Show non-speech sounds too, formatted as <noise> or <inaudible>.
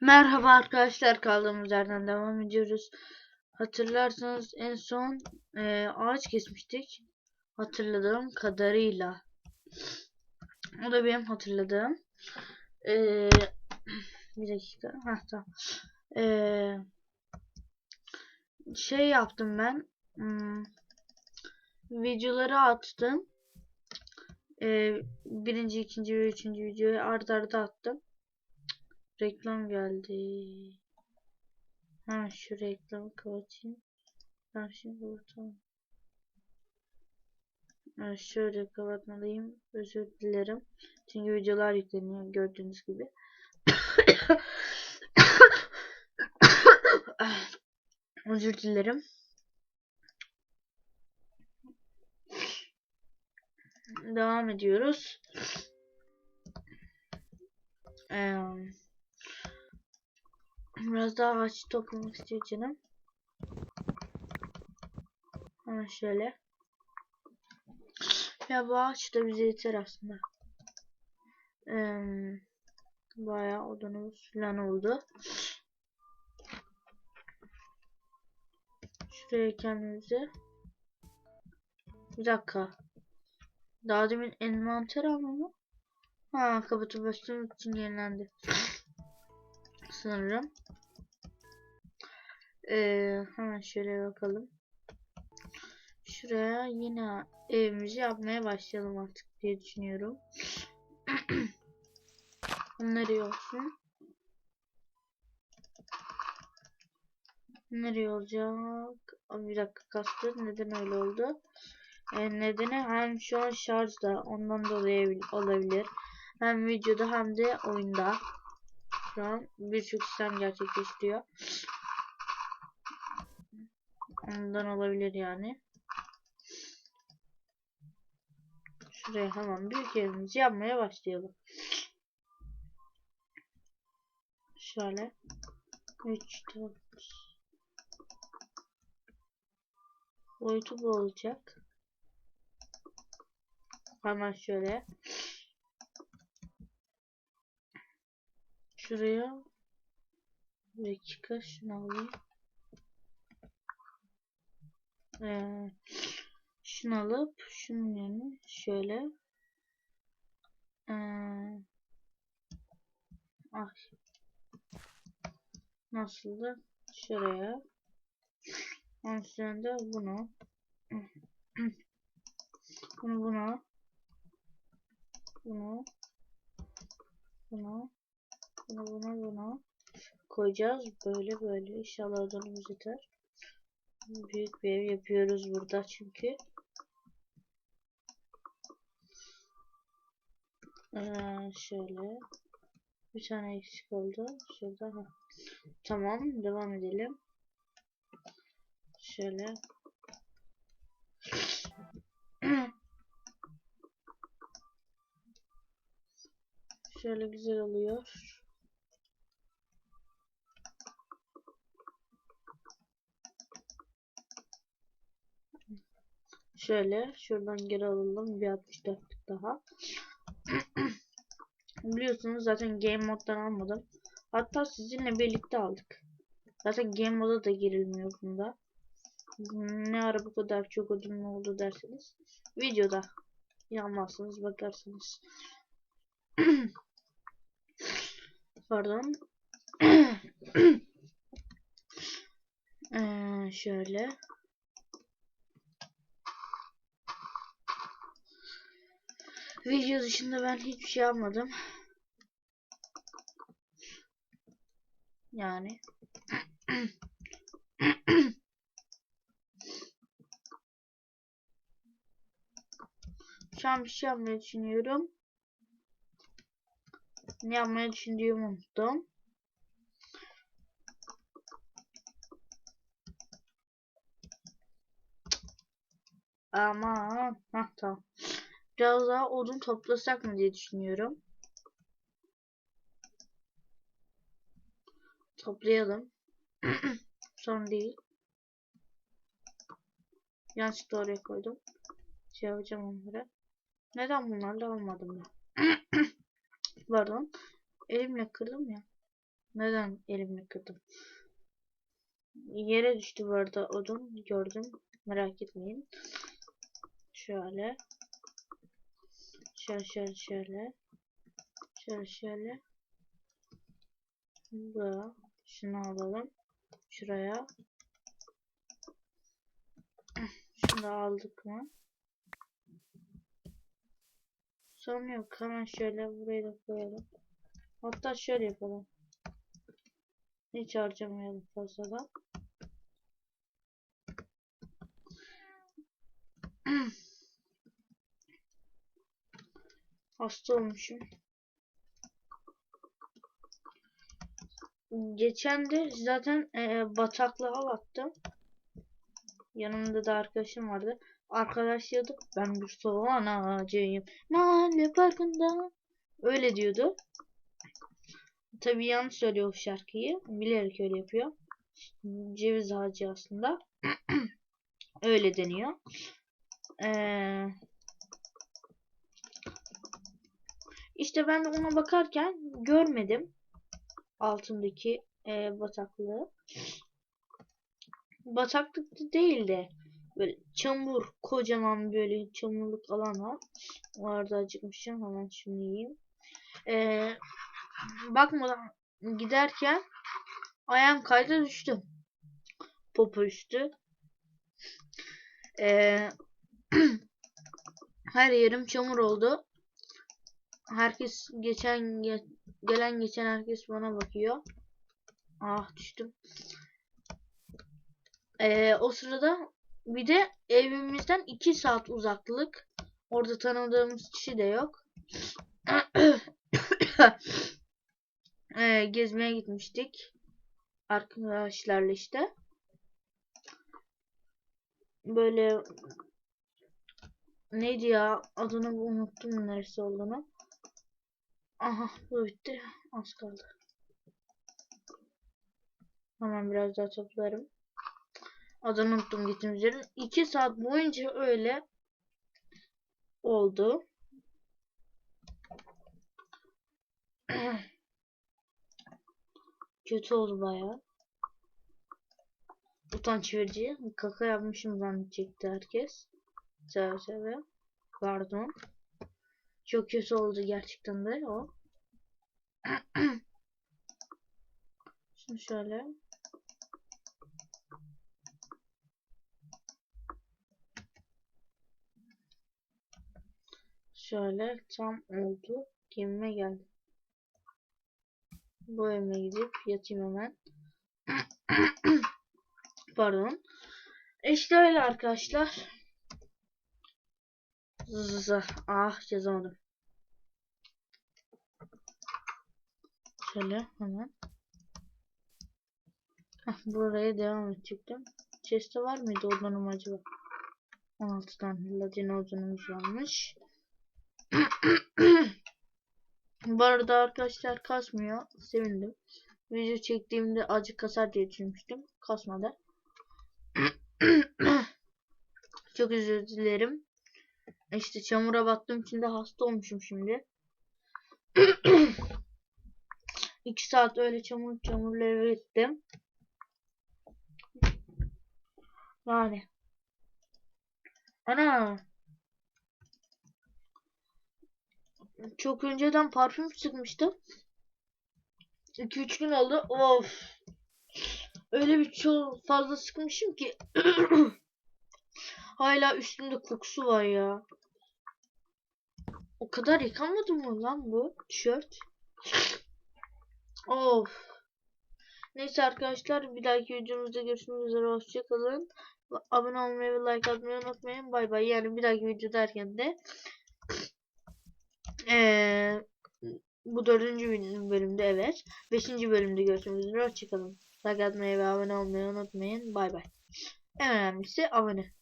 Merhaba arkadaşlar kaldığımız yerden devam ediyoruz. Hatırlarsanız en son e, ağaç kesmiştik. Hatırladığım kadarıyla. O da benim hatırladığım. E, bir dakika. Heh, tamam. E, şey yaptım ben. Hmm, videoları attım. E, birinci, ikinci ve üçüncü videoyu art arda attım. Reklam geldi. Ha şu reklamı kapatayım. Ben şimdi kapatalım. Evet, şöyle kapatmalıyım. Özür dilerim. Çünkü videolar yükleniyor gördüğünüz gibi. <coughs> Özür dilerim. Devam ediyoruz. Eee Biraz daha ağaç toplamak istiyor canım. Hemen şöyle. Ya bu ağaç da bize yeter aslında. Ee, bayağı odunumuz falan oldu. Şuraya kendimize. Bir dakika. Daha demin envanter ama mı? Ha kapatıp bastığım için yenilendi. Sanırım. Ee, hemen şöyle bakalım. Şuraya yine evimizi yapmaya başlayalım artık diye düşünüyorum. <clears throat> Nereye olsun? Nereye olacak? Bir dakika kastı. Neden öyle oldu? Ee, nedeni hem şu an şarjda. Ondan dolayı olabilir. Hem videoda hem de oyunda. Şu an birçok işlem gerçekleştiriyor. Ondan olabilir yani. Şuraya hemen büyük evimizi yapmaya başlayalım. Şöyle. 3, 4. Boyutu bu olacak. Hemen şöyle. Şuraya. Bir dakika şunu alayım. Ee, şunu alıp şunun yerine şöyle ee, ah nasıldı? Şuraya. Onun üstünde bunu bunu. Bunu bunu bunu bunu bunu koyacağız böyle böyle inşallah odamız yeter Büyük bir ev yapıyoruz burada çünkü. Ee, şöyle. Bir tane eksik oldu. Şurada. Ha. Tamam. Devam edelim. Şöyle. <clears throat> Şöyle güzel oluyor. Şöyle şuradan geri alalım bir 64'lük daha. <clears throat> Biliyorsunuz zaten game moddan almadım. Hatta sizinle birlikte aldık. Zaten game moda da girilmiyor bunda. Ne ara bu kadar çok odun oldu derseniz. Videoda yanmazsınız bakarsınız. <clears throat> Pardon. <clears throat> ee, şöyle. Video dışında ben hiçbir şey yapmadım. Yani. <clears throat> Şu an bir şey yapmayı düşünüyorum. Ne yapmayı düşündüğümü unuttum. Aman. Hah tamam. Biraz daha odun toplasak mı diye düşünüyorum. Toplayalım. <clears throat> Son değil. Yanlışlıkla oraya koydum. Şey yapacağım onları. Neden bunlarla almadım ben? <clears throat> Pardon. Elimle kırdım ya. Neden elimi kırdım? Yere düştü bu arada odun gördüm. Merak etmeyin. Şöyle. Şöyle şöyle şöyle. Şöyle şöyle. Bu. Şunu alalım. Şuraya. Şunu da aldık mı? Sorun yok. Hemen şöyle buraya da koyalım. Hatta şöyle yapalım. Hiç harcamayalım fazladan. Hasta olmuşum. Geçen de zaten e, bataklığa baktım. Yanımda da arkadaşım vardı. Arkadaş diyorduk ben bir soğan ağacıyım. Mahalle parkında. Öyle diyordu. Tabii yanlış söylüyor o şarkıyı. Bilerek öyle yapıyor. Ceviz ağacı aslında. <clears throat> öyle deniyor. Ee, işte ben de ona bakarken görmedim. Altındaki e, bataklığı. Bataklık değil de böyle çamur kocaman böyle çamurluk alan var. O arada acıkmışım hemen şunu yiyeyim. Ee, bakmadan giderken ayağım kayda düştüm. Popo üstü. Ee, <clears throat> her yerim çamur oldu. Herkes geçen ge- gelen geçen herkes bana bakıyor. Ah düştüm. Ee, o sırada bir de evimizden 2 saat uzaklık. Orada tanıdığımız kişi de yok. <coughs> ee, gezmeye gitmiştik. Arkadaşlarla işte. Böyle neydi ya adını unuttum neresi olduğunu. Aha bu bitti. Az kaldı. Hemen biraz daha toplarım. Adını unuttum gittiğimiz yerin. 2 saat boyunca öyle oldu. <clears throat> Kötü oldu bayağı. Utanç verici. Kaka yapmışım zannedecekti herkes. Seve seve. Pardon. Çok kötü oldu gerçekten de o. <clears throat> Şimdi şöyle. Şöyle tam oldu. Gemime geldi. Bu evime gidip yatayım hemen. <clears throat> Pardon. İşte öyle arkadaşlar. Zı ah yazamadım. Şöyle hemen. Buraya devam edecektim. Chest'te var mıydı odanım acaba? 16 tane ladin odunumuz varmış. <clears throat> Bu arada arkadaşlar kasmıyor. Sevindim. Video çektiğimde acı kasar diye düşünmüştüm. Kasmadı. <clears throat> Çok özür dilerim. İşte çamura battığım için de hasta olmuşum şimdi. <clears throat> 2 saat öyle çamur çamurla eve gittim. Yani. Ana. Çok önceden parfüm sıkmıştım. 2-3 gün oldu. Of. Öyle bir çok fazla sıkmışım ki. <clears throat> Hala üstümde kokusu var ya. O kadar yıkanmadı mı lan bu tişört? Of. Neyse arkadaşlar bir dahaki videomuzda görüşmek üzere. Hoşçakalın. Abone olmayı ve like atmayı unutmayın. Bay bay. Yani bir dahaki video derken de ee, bu dördüncü bölümde evet. Beşinci bölümde görüşmek üzere. Hoşçakalın. Like atmayı ve abone olmayı unutmayın. Bay bay. En önemlisi abone.